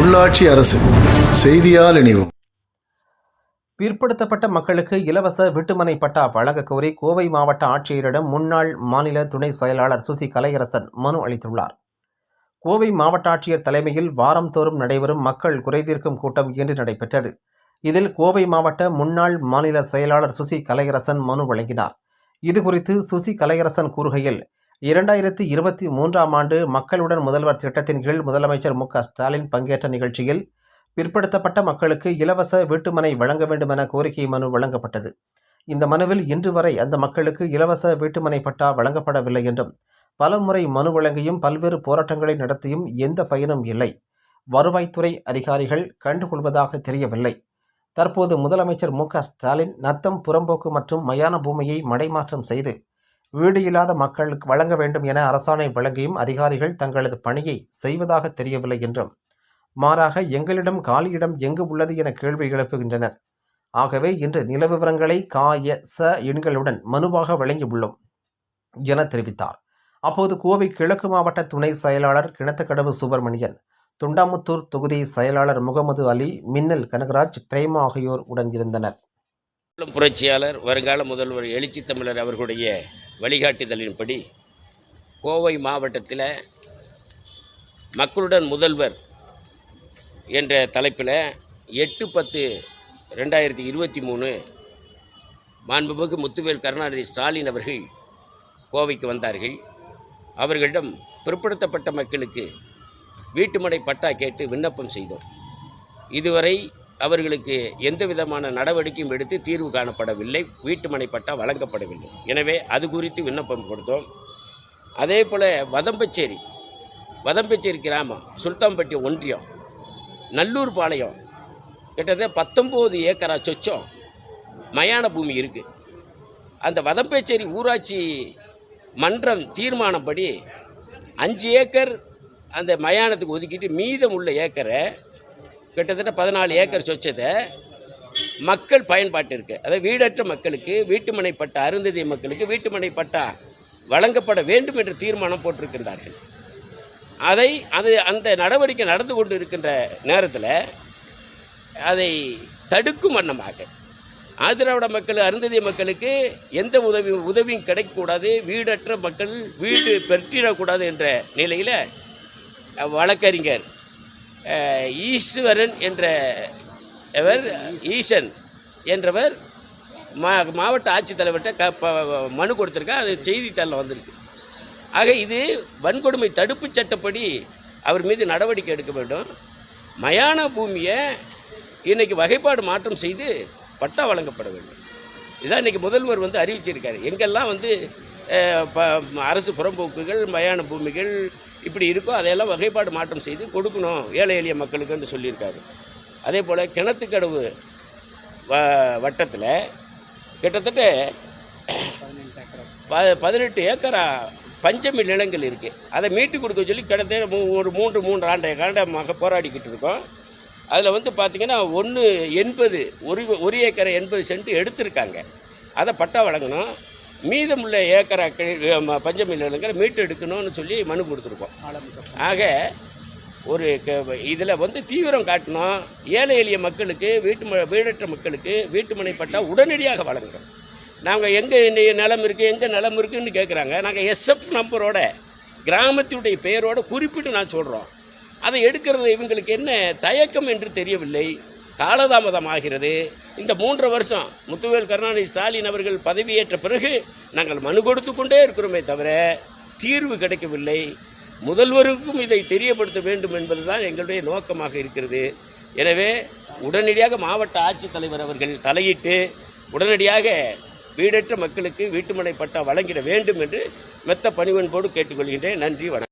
உள்ளாட்சி அரசு செய்தியால் இணைவோம். பிற்படுத்தப்பட்ட மக்களுக்கு இலவச வீட்டுமனை பட்டா வழங்க கோரி கோவை மாவட்ட ஆட்சியரிடம் முன்னாள் மாநில துணை செயலாளர் சுசி கலையரசன் மனு அளித்துள்ளார். கோவை மாவட்ட ஆட்சியர் தலைமையில் வாரந்தோறும் நடைபெறும் மக்கள் குறைதீர்க்கும் கூட்டம் இன்று நடைபெற்றது. இதில் கோவை மாவட்ட முன்னாள் மாநில செயலாளர் சுசி கலையரசன் மனு வழங்கினார். இதுகுறித்து சுசி கலையரசன் கூறுகையில் இரண்டாயிரத்தி இருபத்தி மூன்றாம் ஆண்டு மக்களுடன் முதல்வர் திட்டத்தின் கீழ் முதலமைச்சர் மு ஸ்டாலின் பங்கேற்ற நிகழ்ச்சியில் பிற்படுத்தப்பட்ட மக்களுக்கு இலவச வீட்டுமனை வழங்க வேண்டுமென கோரிக்கை மனு வழங்கப்பட்டது. இந்த மனுவில் இன்று வரை அந்த மக்களுக்கு இலவச வீட்டுமனை பட்டா வழங்கப்படவில்லை என்றும் பலமுறை மனு வழங்கியும் பல்வேறு போராட்டங்களை நடத்தியும் எந்த பயனும் இல்லை. வருவாய்த்துறை அதிகாரிகள் கண்டுகொள்வதாக தெரியவில்லை. தற்போது முதலமைச்சர் மு க ஸ்டாலின் நத்தம் புறம்போக்கு மற்றும் மயான பூமியை மடைமாற்றம் செய்து வீடு இல்லாத மக்களுக்கு வழங்க வேண்டும் என அரசாணை வழங்கியும் அதிகாரிகள் தங்களது பணியை செய்வதாக தெரியவில்லை என்றும் மாறாக எங்களிடம் காலியிடம் எங்கு உள்ளது என கேள்வி எழுப்புகின்றனர். ஆகவே இன்று நில விவரங்களை காய ச எண்களுடன் மனுவாக வழங்கியுள்ளோம் என தெரிவித்தார். அப்போது கோவை கிழக்கு மாவட்ட துணை செயலாளர் கிணத்துக்கடவு சுப்பிரமணியன் துண்டாமுத்தூர் தொகுதி செயலாளர் முகமது அலி மின்னல் கனகராஜ் பிரேமா ஆகியோர் உடன் இருந்தனர். புரட்சியாளர் வருங்கால முதல்வர் எழுச்சி தமிழர் அவர்களுடைய வழிகாட்டுதலின்படி கோவை மாவட்டத்தில் மக்களுடன் முதல்வர் என்ற தலைப்பில் எட்டு பத்து ரெண்டாயிரத்தி இருபத்தி மூணு மாண்புமிகு முத்துவேல் கருணாநிதி ஸ்டாலின் அவர்கள் கோவைக்கு வந்தார்கள். அவர்களிடம் பிற்படுத்தப்பட்ட மக்களுக்கு வீட்டுமனை பட்டா கேட்டு விண்ணப்பம் செய்தோம். இதுவரை அவர்களுக்கு எந்த விதமான நடவடிக்கையும் எடுத்து தீர்வு காணப்படவில்லை வீட்டுமனை பட்டா வழங்கப்படவில்லை. எனவே அது குறித்து விண்ணப்பம் கொடுத்தோம். அதே போல் வதம்பச்சேரி வதம்பச்சேரி கிராமம் சுல்தான்பட்டி ஒன்றியம் நல்லூர் பாளையம் கிட்டத்தட்ட பத்தொம்போது ஏக்கரா சொச்சம் மயான பூமி இருக்குது அந்த வதம்பச்சேரி ஊராட்சி மன்றம் தீர்மானப்படி அஞ்சு ஏக்கர் அந்த மயானத்துக்கு ஒதுக்கிட்டு மீதம் உள்ள ஏக்கரை கிட்டத்தட்ட பதினாலு ஏக்கர் சொச்சதை மக்கள் பயன்பாட்டிற்கு அதாவது வீடற்ற மக்களுக்கு வீட்டுமனை பட்டா அருந்ததி மக்களுக்கு வீட்டுமனை பட்டா வழங்கப்பட வேண்டும் என்ற தீர்மானம் போட்டிருக்கின்றார்கள். அதை அது அந்த நடவடிக்கை நடந்து கொண்டு இருக்கின்ற நேரத்தில் அதை தடுக்கும் வண்ணமாக ஆதிராவிட மக்கள் அருந்ததிய மக்களுக்கு எந்த உதவி உதவியும் கிடைக்கக்கூடாது வீடற்ற மக்கள் வீடு பெற்றிடக்கூடாது என்ற நிலையில் வழக்கறிஞர் ஈஸ்வரன் என்ற அவர் ஈசன் என்றவர் மா மாவட்ட ஆட்சித்தலைவர்கிட்ட க ப- மனு கொடுத்துருக்கா அது செய்தித்தாளில் வந்திருக்கு. ஆக இது வன்கொடுமை தடுப்பு சட்டப்படி அவர் மீது நடவடிக்கை எடுக்க வேண்டும். மயான பூமியை இன்றைக்கி வகைப்பாடு மாற்றம் செய்து பட்டா வழங்கப்பட வேண்டும். இதான் இன்றைக்கி முதல்வர் வந்து அறிவிச்சிருக்காரு. எங்கெல்லாம் வந்து ப- அரசு புறம்போக்குகள் மயான பூமிகள் இப்படி இருக்கோ அதையெல்லாம் வகைப்பாடு மாற்றம் செய்து கொடுக்கணும் ஏழை எளிய மக்களுக்குன்னு சொல்லியிருக்காரு. அதே போல் கிணத்துக்கடவு வ வட்டத்தில் கிட்டத்தட்ட ப பதினெட்டு ஏக்கரா பஞ்சமி நிலங்கள் இருக்குது அதை மீட்டு கொடுக்க சொல்லி கிட்டத்தட்ட மூ- ஒரு மூன்று மூன்று ஆண்டை காண்டமாக போராடிக்கிட்டு இருக்கோம். அதில் வந்து பார்த்திங்கன்னா ஒன்று எண்பது ஒரு ஒரு ஏக்கரை எண்பது சென்ட் எடுத்திருக்காங்க. அதை பட்டா வழங்கணும். மீதமுள்ள ஏக்கராக்கள் பஞ்சமி நிலங்களை மீட்டு எடுக்கணும்னு சொல்லி மனு கொடுத்துருக்கோம். ஆக ஒரு இதில் வந்து தீவிரம் காட்டணும். ஏழை எளிய மக்களுக்கு வீட்டு ம- வீடற்ற மக்களுக்கு வீட்டுமனை பட்டா உடனடியாக வழங்குகிறோம் நாங்கள் எங்கே நிலம் இருக்குது எங்கே நிலம் இருக்குதுன்னு கேட்குறாங்க நாங்கள் எஸ்எஃப் நம்பரோட கிராமத்தினுடைய பெயரோட குறிப்பிட்டு நான் சொல்கிறோம் அதை எடுக்கிறது இவங்களுக்கு என்ன தயக்கம் என்று தெரியவில்லை. காலதாமதம் ஆகிறது இந்த மூன்று வருஷம் முத்துவேல் கருணாநிதி ஸ்டாலின் அவர்கள் பதவியேற்ற பிறகு நாங்கள் மனு கொடுத்து கொண்டே இருக்கிறோமே தவிர தீர்வு கிடைக்கவில்லை. முதல்வருக்கும் இதை தெரியப்படுத்த வேண்டும் என்பதுதான் எங்களுடைய நோக்கமாக இருக்கிறது. எனவே உடனடியாக மாவட்ட ஆட்சித்தலைவர் அவர்கள் தலையிட்டு உடனடியாக வீடற்ற மக்களுக்கு வீட்டுமனை பட்டா வழங்கிட வேண்டும் என்று மெத்த பணிவன்போடு கேட்டுக்கொள்கின்றேன். நன்றி வணக்கம்.